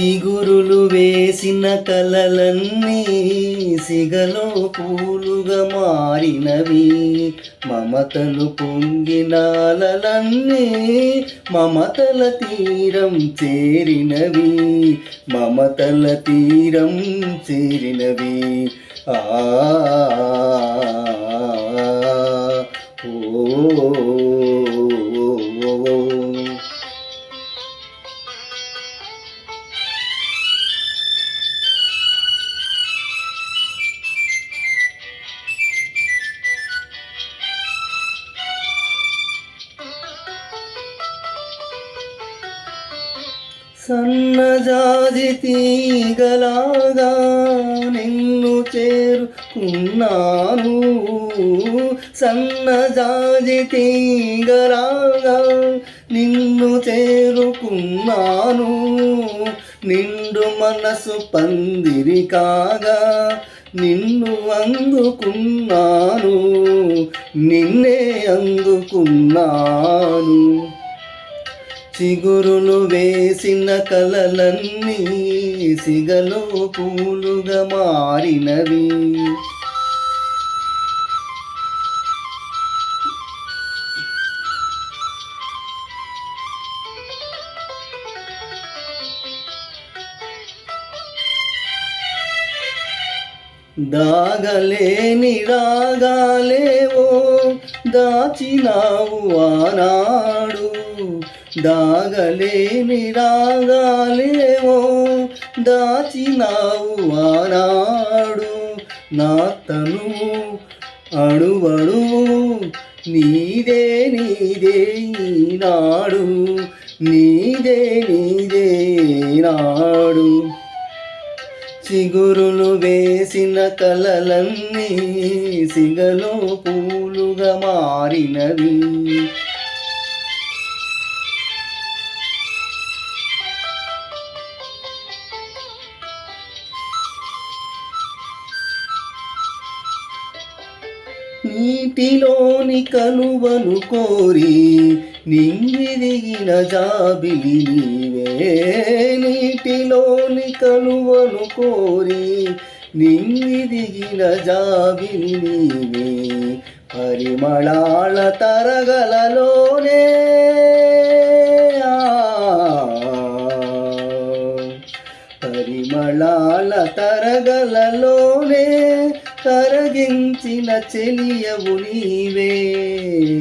చిగురులు వేసిన కలలన్నీ సిగలో పూలుగా మారినవి. మమతలు పొంగినాలన్నీ మమతల తీరం చేరినవి. మమతల తీరం చేరినవి. ఆ సన్నజాజి తీగలాగా నిన్ను చేరుకున్నాను. సన్నజాజి తీగలాగా నిన్ను చేరుకున్నాను. నిండు మనసు పందిరి కాగా నిన్ను అందుకున్నాను. నిన్నే అందుకున్నాను. చిగురులు వేసిన కలలన్నీ సిగలో పూలుగా మారినవి. దాగలేని రాగాలేవో దాచినావు ఆనాడు. దాగలేని రాగాలేవో దాచినావు ఆనాడు. నా తను అడువడు నీదే నీదే నాడు నీదే నీదే నాడు చిగురులు వేసిన కలలన్నీ సిగలో పూలుగా మారినవి. నీటిలోని కలువను కోరి నింగిరిగిన జాబిలి నీవే నీటిలోని కలువను కోరి నింగిరిగిన జాబిలి నీవే పరిమళాల తరగలలోనే. పరిమళాల తరగలలోనే. కరగించిన చెలియవు నీవే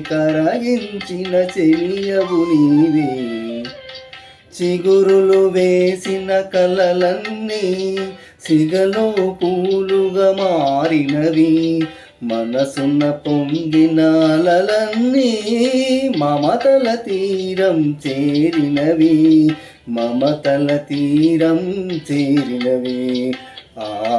కరగించిన చెలియవు నీవే. చిగురులు వేసిన కలలన్నీ సిగలో పూలుగా మారినవి. మనసున్న పొందిన అలలన్నీ మమతల తీరం చేరినవి. మమతల తీరం చేరినవి. ఆ